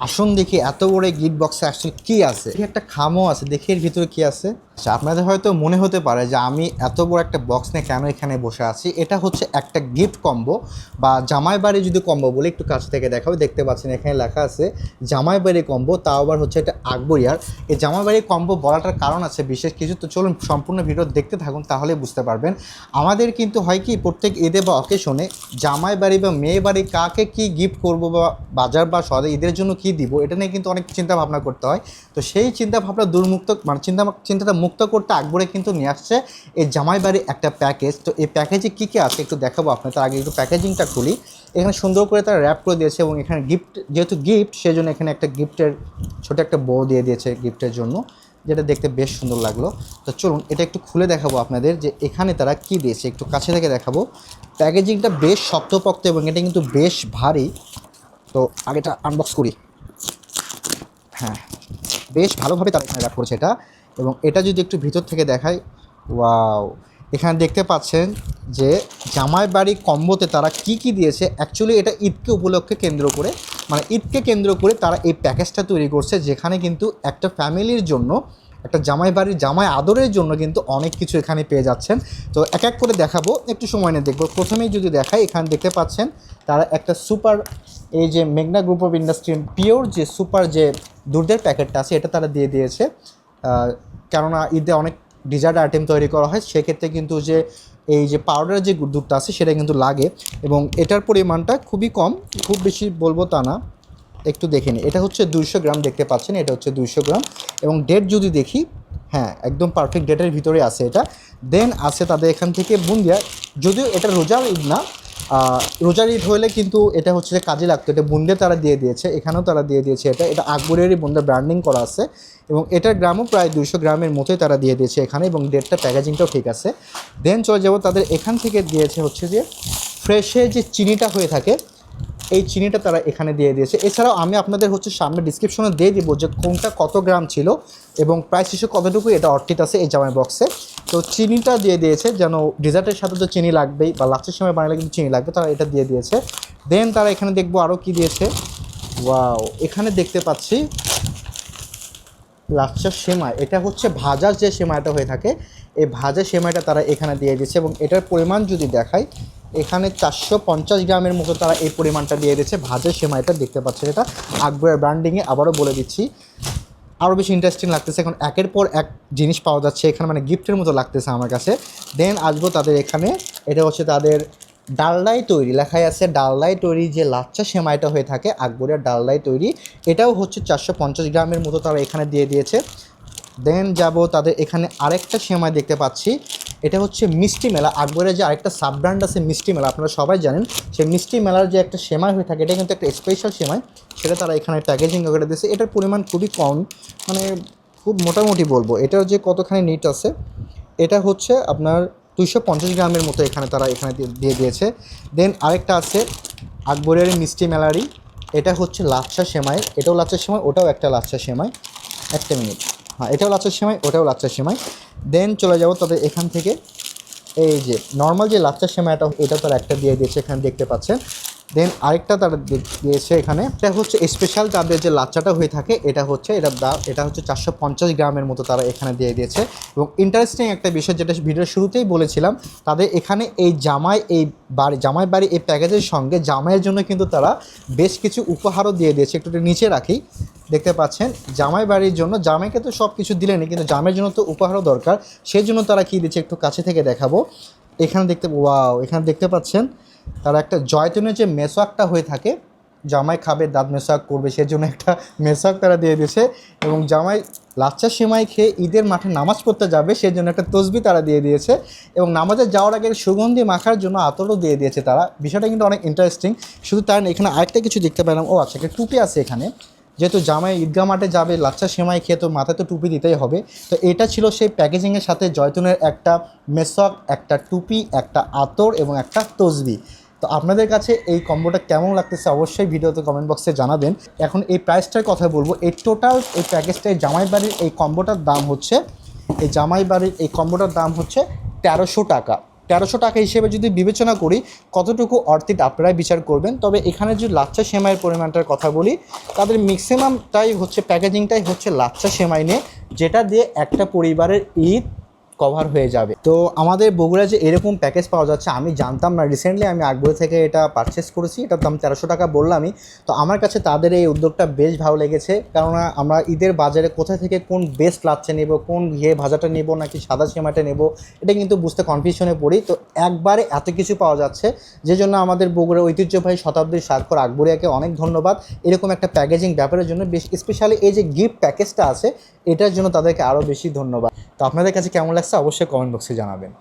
আসুন দেখি এত বড় গিট বক্সে আসলে কি আছে। একটা খামও আছে, দেখি এর ভিতরে কি আছে। আচ্ছা আপনাদের হয়তো মনে হতে পারে যে আমি এত বড় একটা বক্স নিয়ে কেন এখানে বসে আছি? এটা হচ্ছে একটা গিফট কম্বো বা জামাই বাড়ি যদি কম্বো বলে, একটু কাছ থেকে দেখাবো। দেখতে পাচ্ছেন এখানে লেখা আছে, জামাই বাড়ি কম্বো তাও আবার হচ্ছে এটা আকবরিয়ার। এই জামাই বাড়ি কম্বো বলাটার কারণ আছে বিশেষ কিছু, তো চলুন সম্পূর্ণ ভিডিও দেখতে থাকুন, তাহলে বুঝতে পারবেন। আমাদের কিন্তু হয় কি, প্রত্যেক ঈদে বা অকেশনে জামাই বাড়ি বা মেয়ে বাড়ি কাকে কি গিফট করব বা বাজার বা সদে ঈদের জন্য কি দিব, এটা নিয়ে কিন্তু অনেক চিন্তা ভাবনা করতে হয়। তো সেই চিন্তা ভাবনা দুর্মুক্ত মানে চিন্তা, চিন্তাটা মুক্ত করতে আকবরে কিন্তু নিয়ে আসছে এই জামাই বাড়ির একটা প্যাকেজ তো এই প্যাকেজে কী কী আছে একটু দেখাবো আপনার তার আগে একটু প্যাকেজিংটা খুলি। এখানে সুন্দর করে তারা র্যাপ করে দিয়েছে এবং এখানে গিফট যেহেতু গিফট সেই জন্য এখানে একটা গিফটের ছোট একটা বউ দিয়ে দিয়েছে গিফটের জন্য, যেটা দেখতে বেশ সুন্দর লাগল। তো চলুন এটা একটু খুলে দেখাবো আপনাদের যে এখানে তারা কি দিয়েছে, একটু কাছে থেকে দেখাবো। প্যাকেজিংটা বেশ শক্তপোক্ত এবং এটা কিন্তু বেশ ভারী। তো আগেটা আনবক্স করি। হ্যাঁ। বেশ ভালোভাবে তারা এখানে র্যাপ করেছে এটা। এবং এটা যদি একটু ভিতর থেকে দেখাই, ওয়াও! এখানে দেখতে পাচ্ছেন যে জামাই বাড়ি কম্বোতে তারা কি কি দিয়েছে। অ্যাকচুয়ালি এটা ঈদকে উপলক্ষে কেন্দ্র করে মানে ঈদকে কেন্দ্র করে তারা এই প্যাকেজটা তৈরি করছে, যেখানে কিন্তু একটা ফ্যামিলির জন্য একটা জামাই বাড়ির জামাই আদরের জন্য কিন্তু অনেক কিছু এখানে পেয়ে যাচ্ছেন। তো এক এক করে দেখাবো, একটু সময় নিয়ে দেখব। প্রথমেই যদি দেখাই, এখানে দেখতে পাচ্ছেন তারা একটা সুপার, এই যে মেঘনা গ্রুপ অফ ইন্ডাস্ট্রি পিওর যে সুপার যে দুধের প্যাকেটটা আছে, এটা তারা দিয়ে দিয়েছে। কেননা ঈদে অনেক ডিজার্ট আইটেম তৈরি করা হয়, সেক্ষেত্রে কিন্তু যে, এই যে পাউডার যে দুধটা আছে, সেটা কিন্তু লাগে। এবং এটার পরিমাণটা খুবই কম, খুব বেশি বলব তা না। একটু দেখে নিই। এটা হচ্ছে দুইশো গ্রাম দেখতে পাচ্ছেন, এটা হচ্ছে দুইশো গ্রাম। এবং ডেট যদি দেখি হ্যাঁ একদম পারফেক্ট ডেটের ভিতরে আছে এটা। দেন আছে তাদের এখান থেকে বুন্দিয়া। যদিও এটা রোজার ঈদ না রোজার ঈদ হলে কিন্তু এটা হচ্ছে যে কাজে লাগতো। এটা বুন্দে তারা দিয়ে দিয়েছে, এখানেও তারা দিয়ে দিয়েছে এটা। এটা আকবরেরই বুন্দে ব্র্যান্ডিং করা আছে। এবং এটার গ্রামও প্রায় দুইশো গ্রামের মতোই তারা দিয়ে দিয়েছে এখানে এবং ডেটটা প্যাকেজিংটাও ঠিক আছে। দেন চলে যাব তাদের এখান থেকে দিয়েছে হচ্ছে যে ফ্রেশে যে চিনিটা হয়ে থাকে এই চিনিটা তারা এখানে দিয়ে দিয়েছে। এছাড়াও আমি আপনাদের হচ্ছে সামনে ডিসক্রিপশনে দিয়ে দিব যে কোনটা কত গ্রাম ছিল এবং প্রাইস হিসেবে কতটুকু এটা অর্থিত আছে এই জামাই বক্সে তো চিনিটা দিয়ে দিয়েছে, যেন ডিজার্টের সাথে তো চিনি লাগবেই বা লাচ্ছের সময় বানালে কিন্তু চিনি লাগবে, তারা এটা দিয়ে দিয়েছে। দেন তারা এখানে দেখব আরও কি দিয়েছে। ওয়াও এখানে দেখতে পাচ্ছি লাচ্চার সেমাই। এটা হচ্ছে ভাজার যে সেমাইটা হয়ে থাকে, এই ভাজা সেমাইটা তারা এখানে দিয়ে দিয়েছে এবং এটার পরিমাণ যদি দেখাই এখানে চারশো পঞ্চাশ গ্রামের মতো তারা এই পরিমাণটা দিয়ে দিয়েছে। ভাজের সেমাইটা দেখতে পাচ্ছেন এটা। আকবরের ব্র্যান্ডিংয়ে আবারও বলে দিচ্ছি। আরও বেশি ইন্টারেস্টিং লাগতেছে। এখন একের পর এক জিনিস পাওয়া যাচ্ছে। এখানে মানে গিফটের মতো লাগতেছে আমার কাছে। দেন আসব তাদের এখানে। এটা হচ্ছে তাদের ডালডাই তৈরি। লেখাই আছে ডালডাই তৈরি যে লাচ্চা সেমাইটা হয়ে থাকে, আকবরের ডালডাই তৈরি। এটাও হচ্ছে চারশো পঞ্চাশ গ্রামের মতো তারা এখানে দিয়ে দিয়েছে। দেন যাব তাদের এখানে আরেকটা সেমাই দেখতে পাচ্ছি। এটা হচ্ছে মিষ্টি মেলা। আকবরের যে আরেকটা সাব ব্র্যান্ড আছে মিষ্টি মেলা, আপনারা সবাই জানেন, সেই মিষ্টি মেলার যে একটা সেমাই হয়ে থাকে, এটা কিন্তু একটা স্পেশাল সেমাই। সেটা তারা এখানে প্যাকেজিং করে দিয়েছে। এটার পরিমাণ খুবই কম মানে খুব মোটামুটি বলব। এটার যে কতখানি নিট আছে, এটা হচ্ছে আপনার দুইশো পঞ্চাশ গ্রামের মতো এখানে তারা এখানে দিয়ে- দিয়ে দিয়েছে। দেন আরেকটা আছে, আকবরের মিষ্টি মেলারই। এটা হচ্ছে লাচ্ছা সেমাই। এটাও লাচ্ছা সেমাই, ওটাও একটা লাচ্ছা সেমাই। একটা মিনিট। হ্যাঁ এটাও লাচ্ছা সেমাই, ওটাও লাচ্ছা সেমাই। দেন চলে যাব তাদের এখান থেকে। এই যে নর্মাল যে লাচ্চা সেমাইটা, এটা তার একটা দিয়ে দিয়েছে, এখানে দেখতে পাচ্ছেন। দেন আরেকটা তারা দিয়েছে এখানে। এটা হচ্ছে স্পেশাল তাদের যে লাচ্চাটা হয়ে থাকে, এটা হচ্ছে, এটা এটা হচ্ছে চারশো পঞ্চাশ গ্রামের মতো তারা এখানে দিয়ে দিয়েছে। এবং ইন্টারেস্টিং একটা বিষয় যেটা ভিডিওর শুরুতেই বলেছিলাম, তাদের এখানে এই জামাই, এই বাড়ি, জামাই বাড়ি, এই প্যাকেজের সঙ্গে জামাইয়ের জন্য কিন্তু তারা বেশ কিছু উপহারও দিয়ে দিয়েছে। একটু নিচে রাখি। দেখতে পাচ্ছেন, জামাই বাড়ির জন্য, জামাইকে তো সব কিছু দিলেনি, কিন্তু জামাইয়ের জন্য তো উপহারও দরকার। সেই জন্য তারা কী দিচ্ছে, একটু কাছে থেকে দেখাবো। এখানে দেখতে ওয়াও এখানে দেখতে পাচ্ছেন তারা একটা জয়তুনের যে মেসওয়াকটা হয়ে থাকে, জামাই খাবে, দাঁত মেসওয়াক করবে, সেজন্য একটা মেসওয়াক তারা দিয়ে দিয়েছে এবং জামাই লাচ্চা সেমাই খেয়ে ঈদের মাঠে নামাজ পড়তে যাবে, সেজন্য একটা তসবি তারা দিয়ে দিয়েছে এবং নামাজে যাওয়ার আগে সুগন্ধি মাখার জন্য আতরও দিয়ে দিয়েছে তারা। বিষয়টা কিন্তু অনেক ইন্টারেস্টিং শুধু না, এখানে আরেকটা কিছু দেখতে পেলাম। ও আচ্ছা একটা টুপি আছে এখানে। যেহেতু জামাই ঈদগাহ মাঠে যাবে লাচ্চা সেমাই খেয়ে তো মাথায় তো টুপি দিতেই হবে। তো এটা ছিল সেই প্যাকেজিংয়ের সাথে জয়তুনের একটা মেসক, একটা টুপি, একটা আতর এবং একটা তসবি। তো আপনাদের কাছে এই কম্বোটা কেমন লাগতেছে অবশ্যই ভিডিওতে কমেন্ট বক্সে জানাবেন। এখন এই প্রাইসটার কথা বলব। এই টোটাল এই প্যাকেজটা এই জামাই বাড়ির এই কম্বোটার দাম হচ্ছে, এই জামাই বাড়ির এই কম্বোটার দাম হচ্ছে তেরোশো টাকা। তেরোশো টাকা হিসেবে যদি বিবেচনা করি, কতটুকু অর্থিত আপনারাই বিচার করবেন। তবে এখানে যদি লাচ্চা সেমাইয়ের পরিমাণটার কথা বলি, তাদের ম্যাক্সিমামটাই হচ্ছে প্যাকেজিংটাই হচ্ছে লাচ্চা সেমাই নিয়ে, যেটা দিয়ে একটা পরিবারের ঈদ কভার হয়ে যাবে। তো আমাদের বগুড়া যে এরকম প্যাকেজ পাওয়া যাচ্ছে, আমি জানতাম না। রিসেন্টলি আমি আকবর থেকে এটা পারচেস করেছি, এটার দাম তেরোশো টাকা বললামই। তো আমার কাছে তাদের এই উদ্যোগটা বেশ ভালো লেগেছে। কেননা আমরা ঈদের বাজারে কোথা থেকে কোন বেস্ট লাচ্চা নেব, কোন ঘিয়ে ভাজাটা নেব নাকি সাদা সেমাটা নেব, এটা কিন্তু বুঝতে কনফিউশনে পড়ি। তো একবারে এত কিছু পাওয়া যাচ্ছে যে জন্য আমাদের বগুড়ার ঐতিহ্যবাহী শতাব্দীর স্বাক্ষর আকবরিয়াকে অনেক ধন্যবাদ। এরকম একটা প্যাকেজিং ব্যাপারের জন্য বেশ স্পেশালি এই যে গিফট প্যাকেজটা আছে, এটার জন্য তাদেরকে আরও বেশি ধন্যবাদ। তো আপনাদের কাছে কেমন লাগছে অবশ্যই কমেন্ট বক্সে জানাবেন।